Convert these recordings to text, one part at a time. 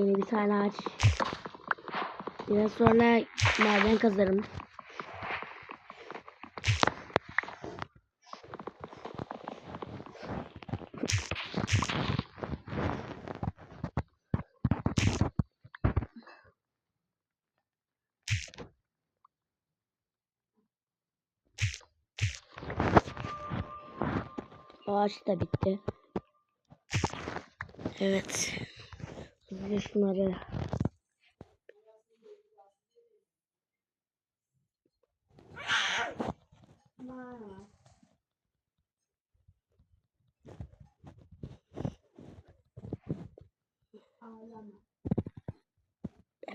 Yeni bir tane ağaç. Biraz sonra maden kazarım. Ağaç da bitti. Evet. Hızlıca şunları.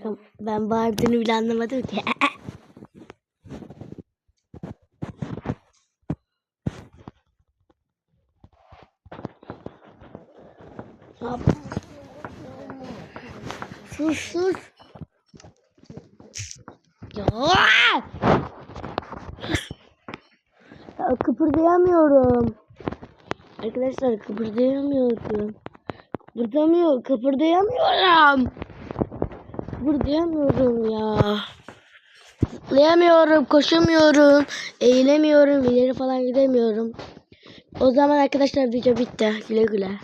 Ben, ben bağırdığını bile anlamadım ki. Hop. Sus sus. Ya. ya kıpırdayamıyorum. Arkadaşlar kıpırdayamıyorum. Kıpırdamıyor, kıpırdayamıyorum. Kıpırdayamıyorum ya. Zıplayamıyorum, koşamıyorum, eğilemiyorum, ileri falan gidemiyorum. O zaman arkadaşlar video bitti. Güle güle.